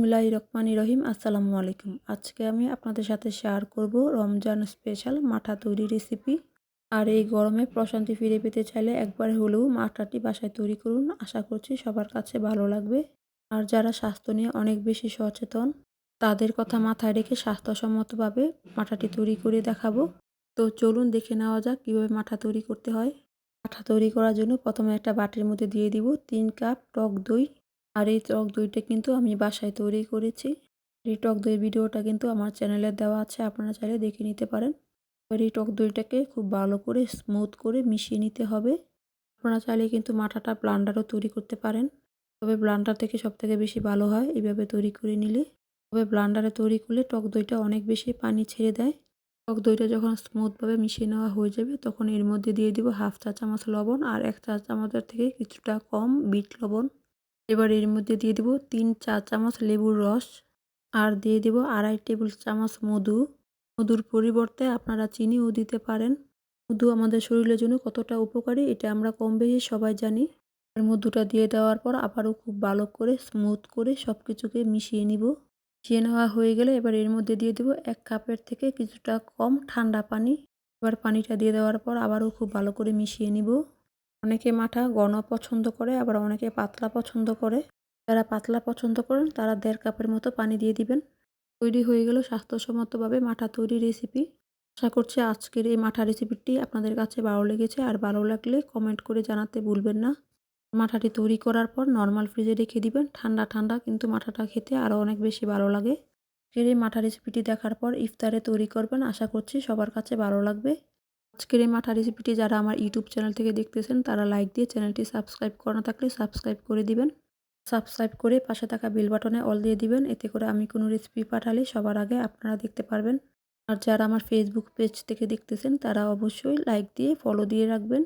রহমানি রহিম, আসসালামু আলাইকুম। আজকে আমি আপনাদের সাথে শেয়ার করব রমজান স্পেশাল মাঠা তৈরি রেসিপি আর এই গরমে প্রশান্তি ফিরে পেতে চাইলে একবার হলেও মাঠাটি বাসায় তৈরি করুন। আশা করছি সবার কাছে ভালো লাগবে। আর যারা স্বাস্থ্য নিয়ে অনেক বেশি সচেতন, তাদের কথা মাথায় রেখে স্বাস্থ্যসম্মতভাবে মাঠাটি তৈরি করে দেখাবো। তো চলুন দেখে নেওয়া যাক কীভাবে মাঠা তৈরি করতে হয়। মাঠা তৈরি করার জন্য প্রথমে একটা বাটির মধ্যে দিয়ে দিব তিন কাপ টক দই। আর এই টক দইটা কিন্তু আমি বাসায় তৈরি করেছি। এই টক দইয়ের ভিডিওটা কিন্তু আমার চ্যানেলে দেওয়া আছে, আপনারা চাইলে দেখে নিতে পারেন। এবার এই টক দইটাকে খুব ভালো করে স্মুথ করে মিশিয়ে নিতে হবে। আপনারা চাইলে কিন্তু মাঠাটা ব্লান্ডারও তৈরি করতে পারেন। তবে ব্লান্ডার থেকে সবথেকে বেশি ভালো হয় এইভাবে তৈরি করে নিলে। তবে ব্লান্ডারে তৈরি করলে টক দইটা অনেক বেশি পানি ছেড়ে দেয়। টক দইটা যখন স্মুথভাবে মিশিয়ে নেওয়া হয়ে যাবে, তখন এর মধ্যে দিয়ে দিব হাফ চা চামচ লবণ আর এক চা চামচের থেকে কিছুটা কম বিট লবণ। এবার এর মধ্যে দিয়ে দেব তিন চা চামচ লেবুর রস আর দিয়ে দেব আড়াই টেবিল চামচ মধু। মধুর পরিবর্তে আপনারা চিনিও দিতে পারেন। মধু আমাদের শরীরের জন্য কতটা উপকারী এটা আমরা কম বেশি সবাই জানি। আর মধুটা দিয়ে দেওয়ার পর আবারও খুব ভালো করে স্মুথ করে সব কিছুকে মিশিয়ে নিব। মিশিয়ে নেওয়া হয়ে গেলে এবার এর মধ্যে দিয়ে দেব এক কাপের থেকে কিছুটা কম ঠান্ডা পানি। এবার পানিটা দিয়ে দেওয়ার পর আবারও খুব ভালো করে মিশিয়ে নিব। অনেকে মাঠা ঘন পছন্দ করে, আবার অনেকে পাতলা পছন্দ করে। যারা পাতলা পছন্দ করেন, তারা দেড় কাপের মতো পানি দিয়ে দিবেন। তৈরি হয়ে গেল স্বাস্থ্যসম্মতভাবে মাঠা তৈরি রেসিপি আশা করছি আজকের এই মাঠা রেসিপিটি আপনাদের কাছে ভালো লেগেছে। আর ভালো লাগলে কমেন্ট করে জানাতে ভুলবেন না। মাঠাটি তৈরি করার পর নর্মাল ফ্রিজে রেখে দিবেন। ঠান্ডা ঠান্ডা, কিন্তু মাঠাটা খেতে আরও অনেক বেশি ভালো লাগে। আজকের এই মাঠা রেসিপিটি দেখার পর ইফতারে তৈরি করবেন। আশা করছি সবার কাছে ভালো লাগবে। আজকের এই মাঠা রেসিপিটি যারা আমার ইউটিউব চ্যানেল থেকে দেখতেছেন, তারা লাইক দিয়ে চ্যানেলটি সাবস্ক্রাইব করা না থাকলে সাবস্ক্রাইব করে দিবেন। সাবস্ক্রাইব করে পাশে থাকা বেল বাটনে অল দিয়ে দিবেন, এতে করে আমি কোনো রেসিপি পাঠালে সবার আগে আপনারা দেখতে পারবেন। আর যারা আমার ফেসবুক পেজ থেকে দেখতেছেন, তারা অবশ্যই লাইক দিয়ে ফলো দিয়ে রাখবেন।